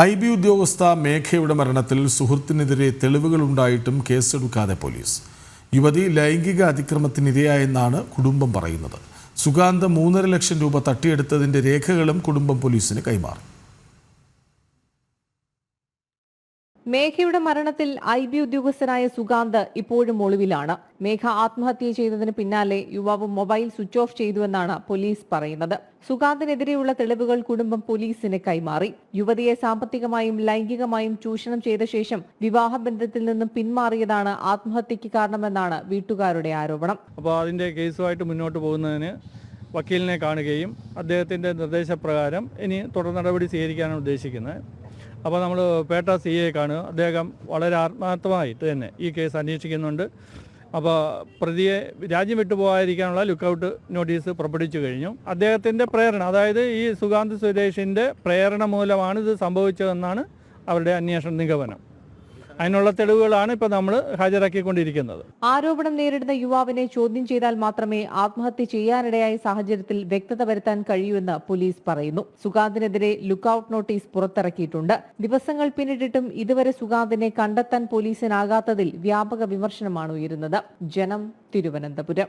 I B ഉദ്യോഗസ്ഥ മേഘയുടെ മരണത്തിൽ സുഹൃത്തിനെതിരെ തെളിവുകളുണ്ടായിട്ടും കേസെടുക്കാതെ police. യുവതി ലൈംഗിക അതിക്രമത്തിനിരയായെന്നാണ് കുടുംബം പറയുന്നത്. സുഗാന്ത് മൂന്നര ലക്ഷം രൂപ തട്ടിയെടുത്തതിന്റെ രേഖകളും കുടുംബം പോലീസിന് കൈമാറി. മേഘയുടെ മരണത്തിൽ ഐ ബി ഉദ്യോഗസ്ഥനായ സുഗാന്ത് ഇപ്പോഴും ഒളിവിലാണ്. മേഘ ആത്മഹത്യ ചെയ്തതിന് പിന്നാലെ യുവാവ് മൊബൈൽ സ്വിച്ച് ഓഫ് ചെയ്തുവെന്നാണ് പോലീസ് പറയുന്നത്. സുഗാന്തിനെതിരെയുള്ള തെളിവുകൾ കുടുംബം പോലീസിന് കൈമാറി. യുവതിയെ സാമ്പത്തികമായും ലൈംഗികമായും ചൂഷണം ചെയ്ത ശേഷം വിവാഹബന്ധത്തിൽ നിന്നും പിന്മാറിയതാണ് ആത്മഹത്യക്ക് കാരണമെന്നാണ് വീട്ടുകാരുടെ ആരോപണം. അപ്പോൾ അതിന്റെ കേസുമായിട്ട് മുന്നോട്ട് പോകുന്നതിന് വക്കീലിനെ കാണുകയും അദ്ദേഹത്തിന്റെ നിർദ്ദേശപ്രകാരം ഇനി തുടർ നടപടി സ്വീകരിക്കാനാണ് ഉദ്ദേശിക്കുന്നത്. അപ്പോൾ നമ്മൾ പേട്ട സി എ കാണുക അദ്ദേഹം വളരെ ആത്മാർത്ഥമായിട്ട് തന്നെ ഈ കേസ് അന്വേഷിക്കുന്നുണ്ട്. അപ്പോൾ പ്രതിയെ രാജ്യം വിട്ടു പോകാതിരിക്കാനുള്ള ലുക്കൗട്ട് നോട്ടീസ് പുറപ്പെടുവിച്ചു കഴിഞ്ഞു. അദ്ദേഹത്തിന്റെ പ്രേരണ അതായത് ഈ സുഗാന്ത് സുരേഷിന്റെ പ്രേരണ മൂലമാണ് ഇത് സംഭവിച്ചതെന്നാണ് അവരുടെ അന്വേഷണ നിഗമനം. അതിനുള്ള തെളിവുകളാണ് ഇപ്പോൾ നമ്മൾ ഹാജരാക്കിക്കൊണ്ടിരിക്കുന്നത്. ആരോപണം നേരിടുന്ന യുവാവിനെ ചോദ്യം ചെയ്താൽ മാത്രമേ ആത്മഹത്യ ചെയ്യാനിടയായ സാഹചര്യത്തിൽ വ്യക്തത വരുത്താൻ കഴിയൂവെന്ന് പോലീസ് പറയുന്നു. സുഗാന്തിനെതിരെ ലുക്കൌട്ട് നോട്ടീസ് പുറത്തിറക്കിയിട്ടുണ്ട്. ദിവസങ്ങൾ പിന്നിട്ടിട്ടും ഇതുവരെ സുഗാന്തിനെ കണ്ടെത്താൻ പോലീസിനാകാത്തതിൽ വ്യാപക വിമർശനമാണ് ഉയരുന്നത്. ജനം തിരുവനന്തപുരം.